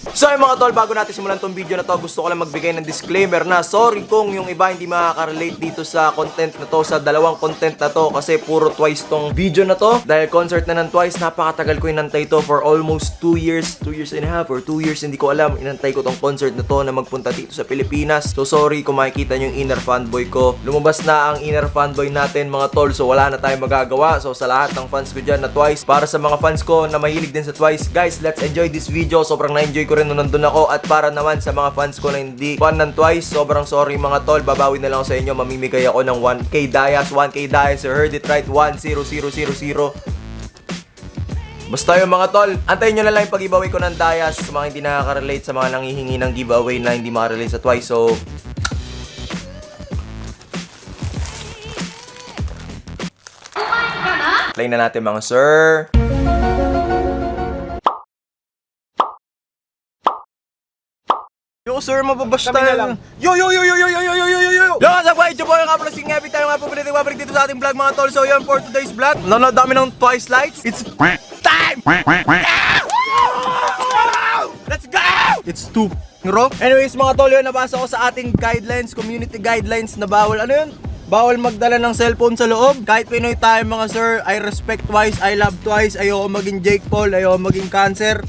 So yung mga tol, bago natin simulan tong video na to, gusto ko lang magbigay ng disclaimer na sorry kung yung iba hindi makaka-relate dito sa content na to, sa dalawang content na to, kasi puro twice tong video na to. Dahil concert na ng twice, napakatagal ko inantay to for almost 2 years, 2 years and a half or 2 years, hindi ko alam. Inantay ko tong concert na to na magpunta dito sa Pilipinas. So sorry kung makikita nyo yung inner fanboy ko. Lumabas na ang inner fanboy natin mga tol, so wala na tayong magagawa. So sa lahat ng fans ko dyan na twice, para sa mga fans ko na mahilig din sa twice, guys, let's enjoy this video. Sobrang na-enjoy ko rin nung nandun ako. At para naman sa mga fans ko na hindi fan ng twice, sobrang sorry mga tol. Babawi na lang ako sa inyo. Mamimigay ako ng 1k Dias. 1k Dias. You heard it right. 10000. Basta yung mga tol, antayin nyo na lang yung pag-giveaway ko ng Dias sa mga hindi nakaka-relate sa mga nangihingi ng giveaway na hindi makarelate sa twice. So, play na natin mga sir. Yo sir, mababash tayo. lang. Yo yo yo yo yo yo yo yo yo yo yo. Yo, sa buhay po yung kapala sing every time nga po babalik dito sa ating vlog mga tol. So yun for today's vlog. Nanonood dami ng twice lights. It's time. Let's go! It's too wrong. Anyways, mga tol, yun, nabasa ko sa ating guidelines, community guidelines na bawal, ano yun? Bawal magdala ng cellphone sa loob. Kahit Pinoy tayo mga sir, I respect twice, I love twice, ayoko maging Jake Paul, ayoko maging cancer.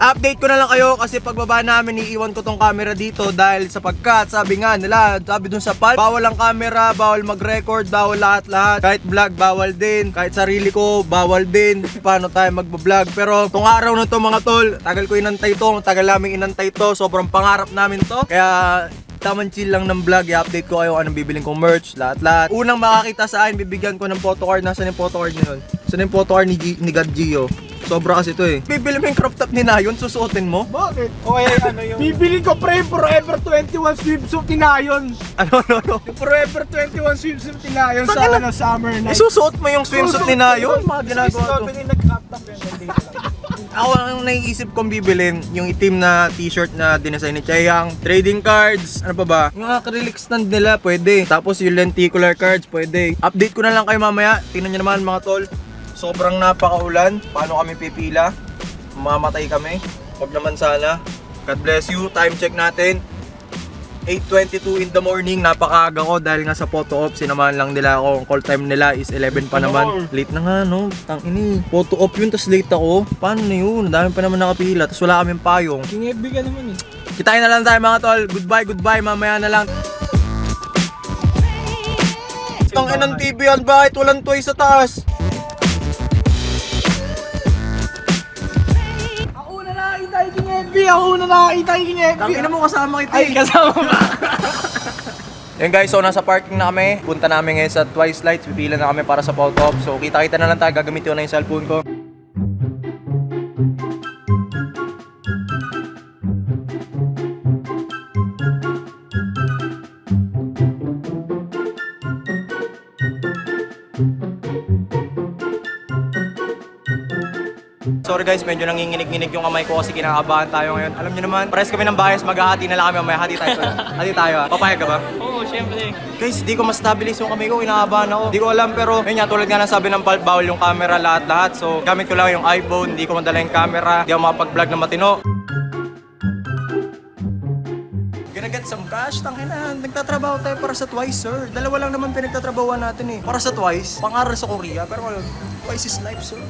Update ko na lang kayo kasi pagbaba namin iiwan ko tong camera dito dahil sapagkat sabi nga nila, sabi dun sa pal, bawal ang camera, bawal mag-record, bawal lahat-lahat. Kahit vlog, bawal din. Kahit sarili ko, bawal din. Paano tayo magbablog? Pero tong araw na to mga tol, tagal ko inantay to, tagal namin inantay to, sobrang pangarap namin to. Kaya tamang chill lang ng vlog, i-update ko kayo anong bibiling kong merch, lahat-lahat. Unang makakita sa akin, bibigyan ko ng photocard. Nasaan yung photocard niyo nun? Saan yung photocard ni, G- ni God Gio? Sobra kasi to eh. Bibili mo yung crop top ni Nayon, susuotin mo? Bakit? O kaya ano yung... Bibili ko pre Forever 21 swimsuit ni Nayon. Ano, ano, ano? Yung Forever 21 swimsuit ni Nayon sa Bakit? ano, summer night. Isusuot mo yung swimsuit ni Nayon? Mga ginagawa to. nag-crop top yun. Ako ang naiisip kong bibilin, yung itim na t-shirt na dinesign ni Chayang, trading cards, ano pa ba? Yung acrylic stand nila, pwede. Tapos yung lenticular cards, pwede. Update ko na lang kayo mamaya. Tingnan nyo naman mga tol. Sobrang napakaulan. Paano kami pipila? Mamatay kami. Huwag naman sana. God bless you. Time check natin. 8.22 in the morning, napakaaga ko dahil nga sa photo op, sinamahan lang nila ako. Ang call time nila is 11 pa naman. Late na nga, no? Tang ini. Photo op yun, tas late ako. Paano na yun? Dami pa naman nakapila, tas wala kaming payong. King FB ka naman eh. Kitain na lang tayo mga tol. Goodbye, goodbye. Mamaya na lang. Tang inang TV yan, bakit walang toy sa taas? FB. Ako na nakakita yung King FB. Tangina mo kasama kita Ay, eh. kasama ka. Yan guys, so nasa parking na kami. Punta namin ngayon sa Twice Lights. Pipila na kami para sa photo op. So kita-kita na lang tayo. Gagamitin ko na yung cellphone ko. Guys, medyo nanginginig-nginig yung kamay ko kasi kinakabahan tayo ngayon. Alam niyo naman, pares kami ng bias, maghahati na lang kami mamaya. Hati tayo. hati tayo. ah. Papayag ka ba? Oo, syempre. Guys, di ko ma-stabilize yung kamay ko, kinakabahan ako. Di ko alam pero yun nga, tulad nga ng sabi ng Pulp, bawal yung camera lahat-lahat. So, gamit ko lang yung iPhone, di ko madala yung camera, di ako makapag-vlog na matino. Get some cash, tangina. Nagtatrabaho tayo para sa Twice, sir. Dalawa lang naman pinagtatrabahuan natin eh. Para sa Twice, pangaral sa Korea, pero Twice is life, sir.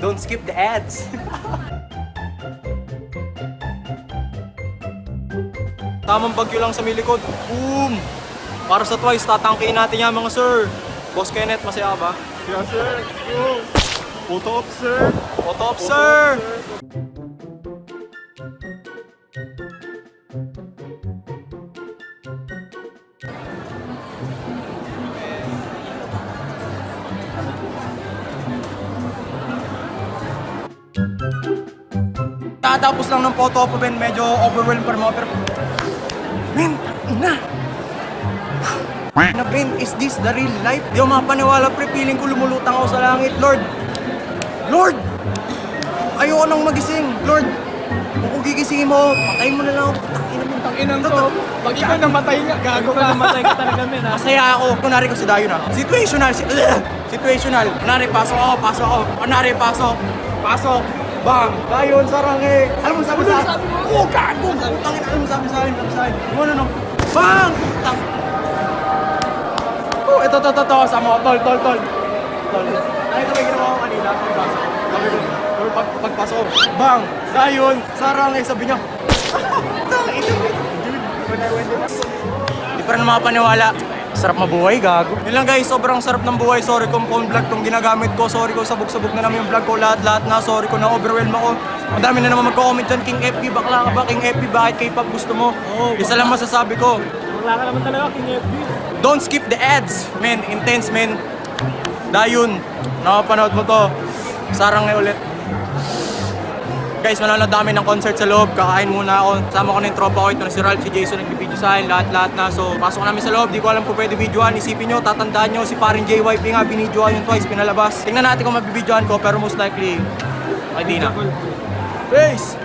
Don't skip the ads. Tamang bagyo lang sa may likod. Boom! Para sa Twice, tatangkiin natin yan mga sir. Boss Kenneth, masaya ka ba? Yes, sir. Let's go. Photo op, sir. Photo op, sir! Tatapos lang ng photo op, Ben. Medyo overwhelmed pa mga pero... Men, ina! Na Ben, is this the real life? Di ako mapaniwala pre, feeling ko lumulutang ako sa langit. Lord! Lord! Ayoko nang magising. Lord! Kung gigisingin mo, patayin mo na lang ako. Tangina mo. Inang to. Pag ikaw namatay nga, gago ka. Matay ka talaga, men, ha? Masaya ako. Kunwari ko si Dayo na. Situational. Si Situational. Kunwari, pasok ako, pasok ako. Kunwari, pasok. Pasok. Bang! Dayon, sarang eh. Alam mo sabi sa akin? Oo, gago! Putangin, alam mo sabi sa akin? Sabi sa akin? Ano, ano? Bang! Putang! Oh, ito, ito, ito, ito. Sama ko. Tol, tol, tol. Tol. Nakita mo yung ginawa ko kanina. Pagpasok. Sabi ko, or pag, pagpasok. Bang! Dayon, sarang eh. Sabi niya. Tangin, dude. When I went there, Hindi pa rin makapaniwala. Sarap mabuhay, gago. Yun lang guys, sobrang sarap ng buhay. Sorry kung phone vlog tong ginagamit ko. Sorry kung sabog-sabog na naman yung vlog ko. Lahat-lahat na. Sorry kung na-overwhelm ako. Ang dami na naman magko-comment dyan. King FP, bakla ka ba? King FP, bakit K-pop gusto mo? Isa lang masasabi ko. Wala ka naman talaga, King FB. Don't skip the ads. Men, intense men. Dayun, nakapanood mo to. Sarang ngayon ulit. Guys, manonood kami ng concert sa loob. Kakain muna ako. Sama ko na yung tropa ko. Ito na si Ralph, si Jason, nagbibideo sa akin. Lahat-lahat na. So, pasok namin sa loob. Di ko alam kung pwede videoan. Isipin nyo, tatandaan nyo. Si paring JYP nga, binidyoan yung twice, pinalabas. Tingnan natin kung mabibidyoan ko. Pero most likely, ay di na. Peace!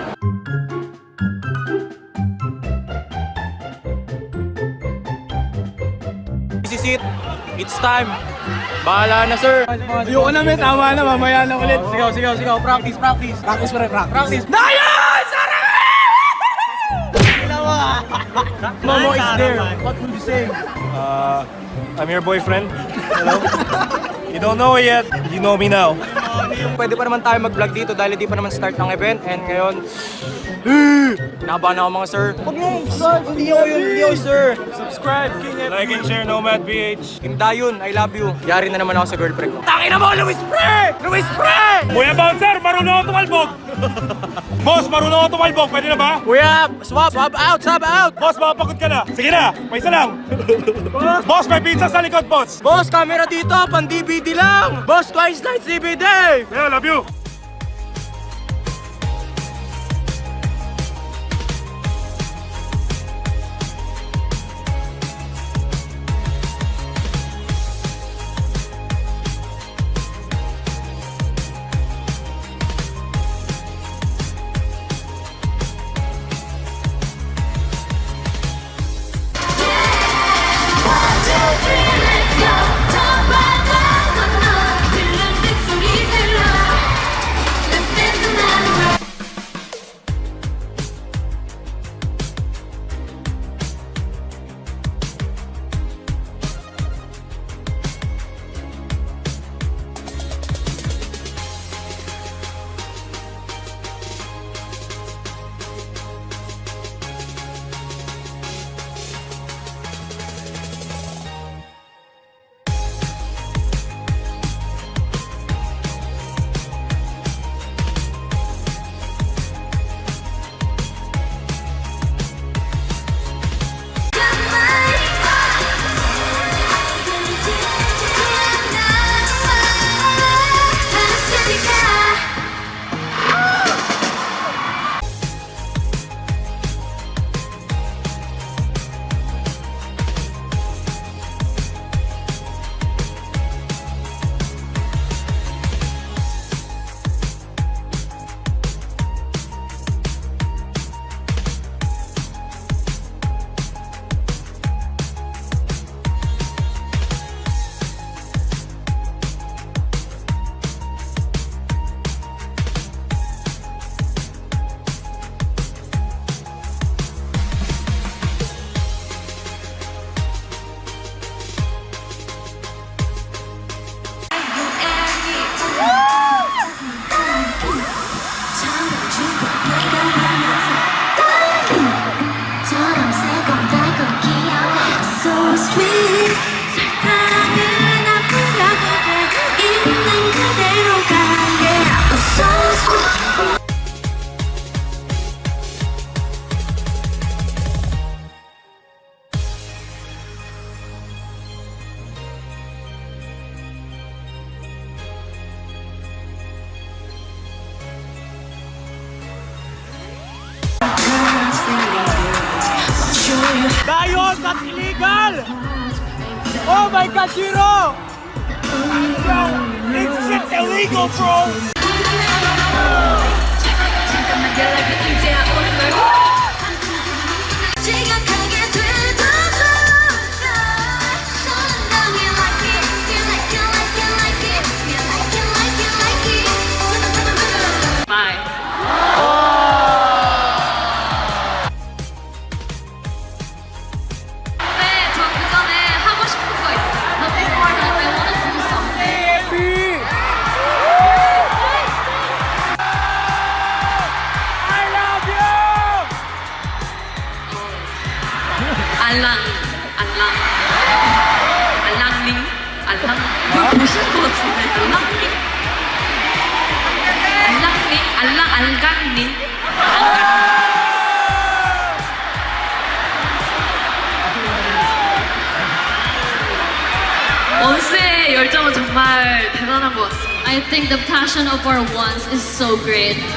This is it. It's time. Bahala na, sir. Ayoko na, men. Tama na. Mamaya na ulit. Sigaw, sigaw, sigaw. Practice, practice. Practice pa rin, practice. Practice. Dayan! Sarang! Momo is there. What would you say? Uh, I'm your boyfriend. Hello? you don't know it yet. You know me now. Pwede pa naman tayo mag-vlog dito dahil di pa naman start ng event and ngayon Nabahan ako mga sir. Huwag mo, sir. Hindi ako yun. Hindi ako sir. Subscribe, King FB. Like and share Nomad PH. Kim Dayon, I love you. Yari na naman ako sa girlfriend ko. Tangina mo, Luis Pre! Luis Pre! Kuya Bouncer, marunong ako tumalbog! Boss, marunong ako tumalbog. Pwede na ba? Kuya, swap, swap out, swap out! Boss, makapagod ka na. Sige na, may isa lang. boss, may pizza sa likod, boss. Boss, camera dito, pan DVD lang! Boss, twice night DVD! Yeah, love you. Dayon, that's illegal! Oh my God, Jiro! This shit's illegal, bro. So great.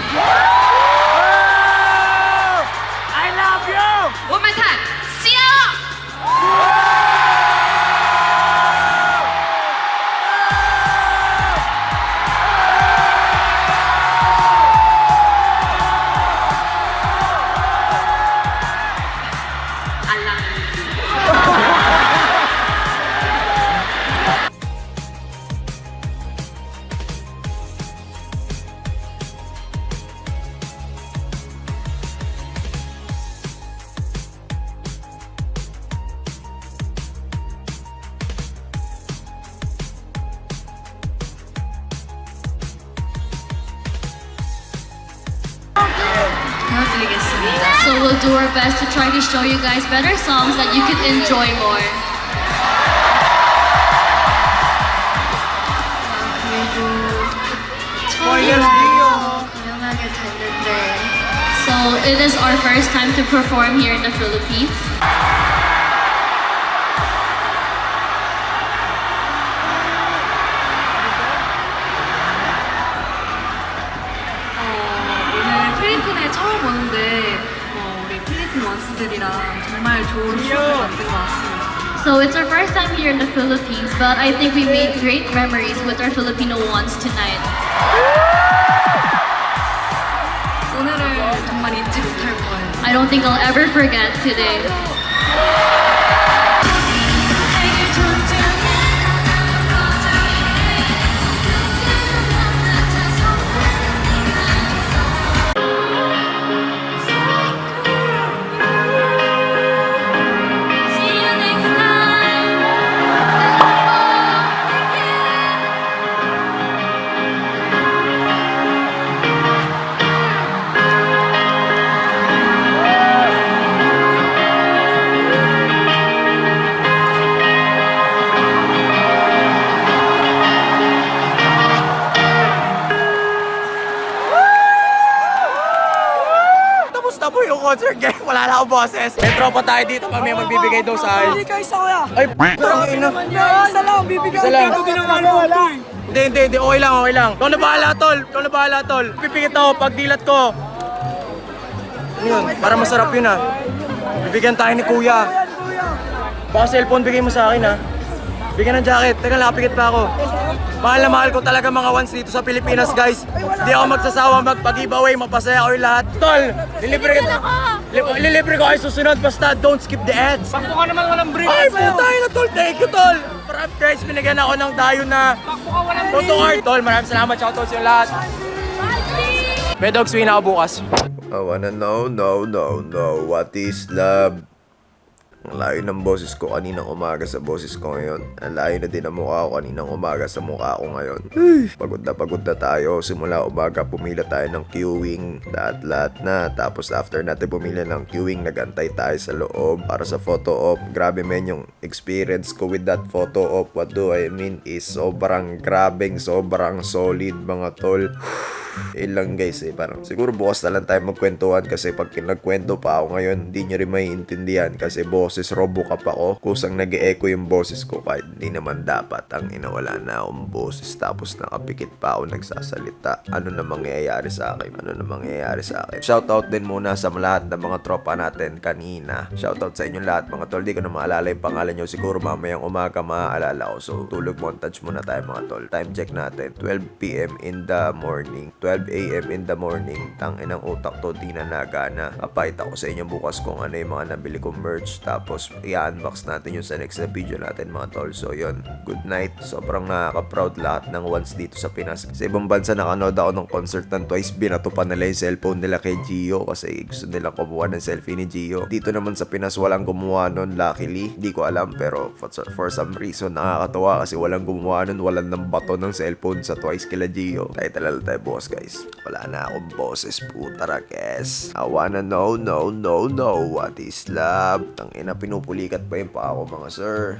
biggest So we'll do our best to try to show you guys better songs that you can enjoy more. So it is our first time to perform here in the Philippines. 처음 오는데 어, 우리 필리핀 원스들이랑 정말 좋은 추억을 만든 것 같습니다. So it's our first time here in the Philippines, but I think we made great memories with our Filipino ones tonight. 오늘을 정말 잊지 못할 거예요. I don't think I'll ever forget today. Boses. May tropa tayo dito. Kami ang magbibigay daw sa akin. Hindi ka isa kuya. Ay, parang ina. Isa lang, bibigyan Isa lang. Wala. Hindi, hindi, hindi. Okay lang, okay lang. Ikaw na bahala, tol. Ikaw na bahala, tol. Pipikit ako pag dilat ko. Ano yun? Para masarap yun ah. Bibigyan tayo ni kuya. Baka cellphone bigay mo sa akin ah. Bigyan ng jacket. Teka lang, pikit pa ako. Mahal na mahal ko talaga mga ones dito sa Pilipinas, guys. Hindi ako magsasawa magpag-giveaway, mapasaya ko yung lahat. Tol, lilibre kita. Li- Lilibre ko kayo susunod, basta don't skip the ads. Bakbo ka naman walang break. Ay, putay na tol. Thank you, tol. Para guys, binigyan ako ng dayo na Bakbo ka walang photo card. Tol, maraming salamat. Shoutout sa inyo lahat. May dog swing ako bukas. I wanna know, no, no, no. What is love? Ang layo ng boses ko kaninang umaga sa boses ko ngayon. Ang layo na din ang mukha ko kaninang umaga sa mukha ko ngayon. Ay, pagod na pagod na tayo. Simula umaga, pumila tayo ng queuing. Lahat-lahat na. Tapos after natin pumila ng queuing, nagantay tayo sa loob para sa photo op. Grabe men yung experience ko with that photo op. What do I mean is sobrang grabing, sobrang solid mga tol. Yun lang guys eh, parang siguro bukas na lang tayo magkwentuhan kasi pag nagkwento pa ako ngayon, hindi nyo rin maiintindihan kasi boses Robocop ako. Kusang nag echo yung boses ko kahit hindi naman dapat ang inawala na akong boses tapos nakapikit pa ako nagsasalita. Ano na mangyayari sa akin? Ano na mangyayari sa akin? Shoutout din muna sa lahat ng mga tropa natin kanina. Shoutout sa inyo lahat mga tol. Di ko na maalala yung pangalan nyo. Siguro mamayang umaga maaalala ko. So tulog montage muna tayo mga tol. Time check natin. 12pm in the morning. 12 a.m. in the morning. Tang inang utak to, di na nagana. Papakita ko sa inyo bukas kung ano yung mga nabili kong merch. Tapos i-unbox natin yung sa next na video natin mga tol. So yun, good night. Sobrang nakaka-proud lahat ng ones dito sa Pinas. Sa ibang bansa nakanood ako ng concert ng Twice. Binato pa nila yung cellphone nila kay Gio kasi gusto nila kumuha ng selfie ni Gio. Dito naman sa Pinas walang gumawa nun luckily. Di ko alam pero for, some reason nakakatawa kasi walang gumawa nun. Walang ng bato ng cellphone sa Twice kila Gio. Tayo talala tayo bukas guys. Wala na akong boses puta rakes. I wanna know, no, no, no, what is love? Ang ina pinupulikat pa yung pa ako mga sir.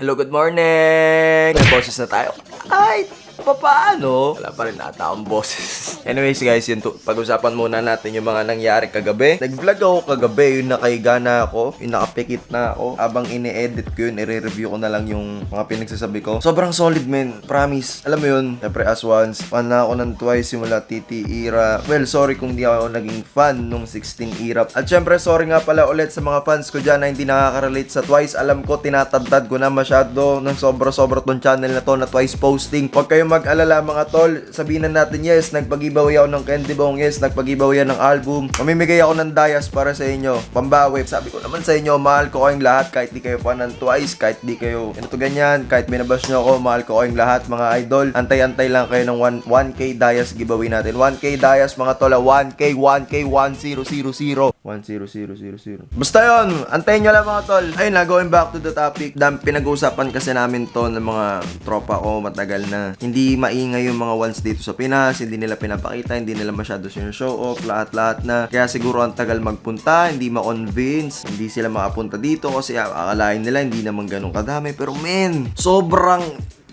Hello, good morning! May boses na tayo. Ay, papaano? Wala pa rin ata akong boses. Anyways guys, yun to. Pag-usapan muna natin yung mga nangyari kagabi. Nag-vlog ako kagabi, yung nakahiga na ako, yung nakapikit na ako. Habang ini-edit ko yun, i-review ko na lang yung mga pinagsasabi ko. Sobrang solid men, promise. Alam mo yun, syempre as once, fan na ako ng twice simula TT era. Well, sorry kung di ako naging fan nung 16 era. At syempre, sorry nga pala ulit sa mga fans ko dyan na hindi nakaka-relate sa twice. Alam ko, tinatadtad ko na masyado ng sobra-sobra tong channel na to na twice posting. Huwag kayong mag-alala mga tol. Sabihin na natin yes, nagpag-giveaway ako ng candy bong. Yes, nagpag-giveaway ng album. Mamimigay ako ng dayas para sa inyo. Pambawi. Sabi ko naman sa inyo, mahal ko kayong lahat kahit di kayo fan ng twice, kahit di kayo ito ganyan, kahit binabash nyo ako, mahal ko kayong lahat mga idol. Antay-antay lang kayo ng 1, 1k dayas giveaway natin. 1k dayas mga tol. ah. 1k, 1k, 1000. 10000. Basta yon, antayin nyo lang mga tol. Ayun na, going back to the topic. Dam, pinag-uusapan kasi namin to ng mga tropa ko matagal na. Hindi maingay yung mga ones dito sa Pinas, hindi nila pinapakita, hindi nila masyado show off, lahat-lahat na. Kaya siguro ang tagal magpunta, hindi ma-convince, hindi sila makapunta dito kasi akalain nila hindi naman ganun kadami. Pero men, sobrang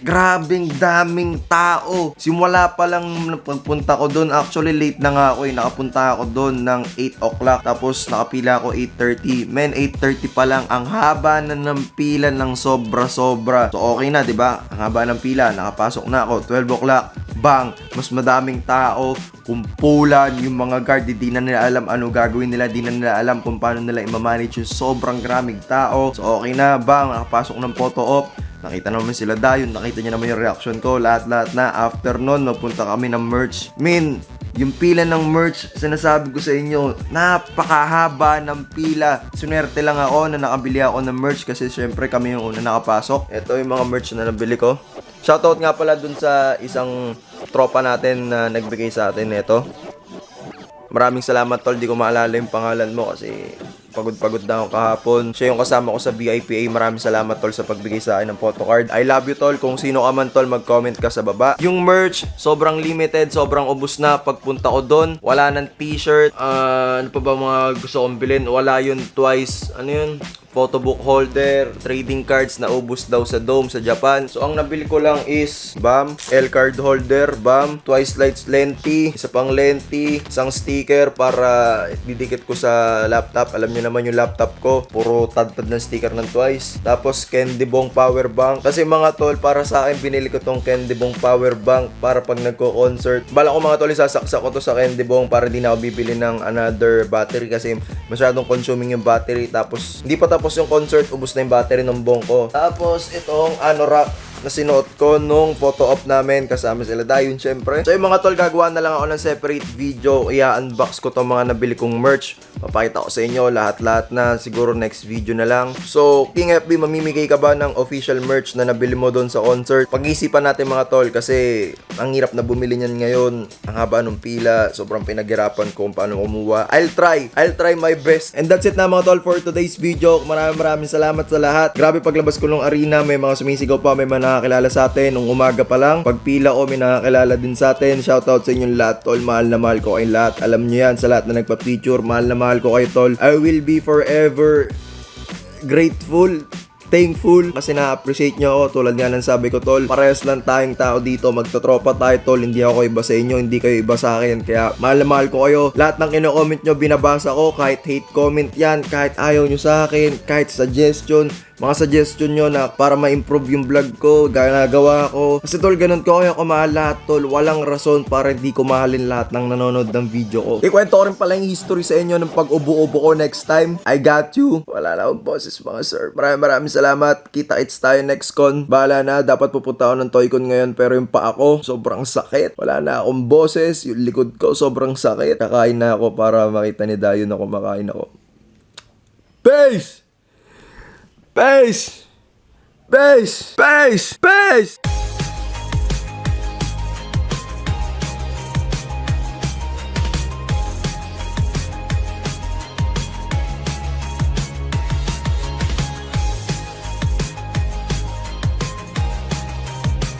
Grabing daming tao. Simula pa lang pagpunta ko doon, actually late na nga ako eh. Nakapunta ako doon ng 8 o'clock. Tapos nakapila ako 8.30. Men, 8.30 pa lang. Ang haba na ng pila ng sobra-sobra. So okay na, di ba? Ang haba ng pila. Nakapasok na ako. 12 o'clock. Bang! Mas madaming tao. Kumpulan. Yung mga guard, di na nila alam ano gagawin nila. Di na nila alam kung paano nila i-manage yung sobrang graming tao. So okay na, bang! Nakapasok ng photo op. Nakita naman sila Dayon, nakita niya naman yung reaction ko, lahat-lahat na. After nun, napunta kami ng merch. Min, yung pila ng merch, sinasabi ko sa inyo, napakahaba ng pila. Sunerte lang ako na nakabili ako ng merch kasi syempre kami yung una nakapasok. Ito yung mga merch na nabili ko. Shoutout nga pala dun sa isang tropa natin na nagbigay sa atin nito. Maraming salamat tol, di ko maalala yung pangalan mo kasi pagod-pagod na ako kahapon. Siya yung kasama ko sa VIPA. Maraming salamat tol sa pagbigay sa akin ng photocard. I love you tol. Kung sino ka man tol, mag-comment ka sa baba. Yung merch, sobrang limited, sobrang ubus na. Pagpunta ko doon, wala ng t-shirt. Ah, ano pa ba mga gusto kong bilhin? Wala yun twice. Ano yun? Photobook holder, trading cards na ubus daw sa Dome sa Japan. So ang nabili ko lang is BAM, L card holder, BAM, twice lights lenti, isa pang lenti, isang sticker para didikit ko sa laptop. Alam niyo naman yung laptop ko, puro tad-tad ng sticker ng twice. Tapos Candy Bong power bank. Kasi mga tol, para sa akin binili ko tong Candy Bong power bank para pag nagko-concert. Bala ko mga tol, isasaksak ko to sa Candy Bong para di na ako bibili ng another battery kasi masyadong consuming yung battery. Tapos hindi pa tapos yung concert, ubos na yung battery ng bong ko. Tapos itong anorak na sinuot ko nung photo op namin kasama sila Dayon syempre. So yung mga tol gagawa na lang ako ng separate video. I-unbox ko tong mga nabili kong merch. Papakita ko sa inyo lahat-lahat na siguro next video na lang. So King FB mamimigay ka ba ng official merch na nabili mo doon sa concert? Pag-isipan natin mga tol kasi ang hirap na bumili niyan ngayon. Ang haba ng pila, sobrang pinaghirapan ko kung paano kumuha. I'll try. I'll try my best. And that's it na mga tol for today's video. Maraming maraming salamat sa lahat. Grabe paglabas ko ng arena, may mga sumisigaw pa, may mga nakakilala sa atin. Nung umaga pa lang, pagpila ko, may nakakilala din sa atin. Shoutout sa inyong lahat, tol. Mahal na mahal ko kayong lahat. Alam nyo yan, sa lahat na nagpa-picture, mahal na mahal ko kayo, tol. I will be forever grateful thankful kasi na-appreciate nyo ako tulad nga ng sabi ko tol parehas lang tayong tao dito magtotropa tayo tol hindi ako iba sa inyo hindi kayo iba sa akin kaya mahal na mahal ko kayo lahat ng kino-comment nyo binabasa ko kahit hate comment yan kahit ayaw nyo sa akin kahit suggestion mga suggestion nyo na para ma-improve yung vlog ko, ginagawa ko. Kasi tol, ganun ko kaya ko mahal lahat tol. Walang rason para hindi ko mahalin lahat ng nanonood ng video ko. Ikwento ko rin pala yung history sa inyo ng pag-ubo-ubo ko next time. I got you. Wala na akong boses mga sir. Maraming maraming salamat. Kita-kits tayo next con. Bahala na, dapat pupunta ako ng Toycon ngayon pero yung pa ako, sobrang sakit. Wala na akong boses. Yung likod ko, sobrang sakit. Kakain na ako para makita ni Dayo na kumakain ako. Peace! Peace! Peace! Peace! Peace!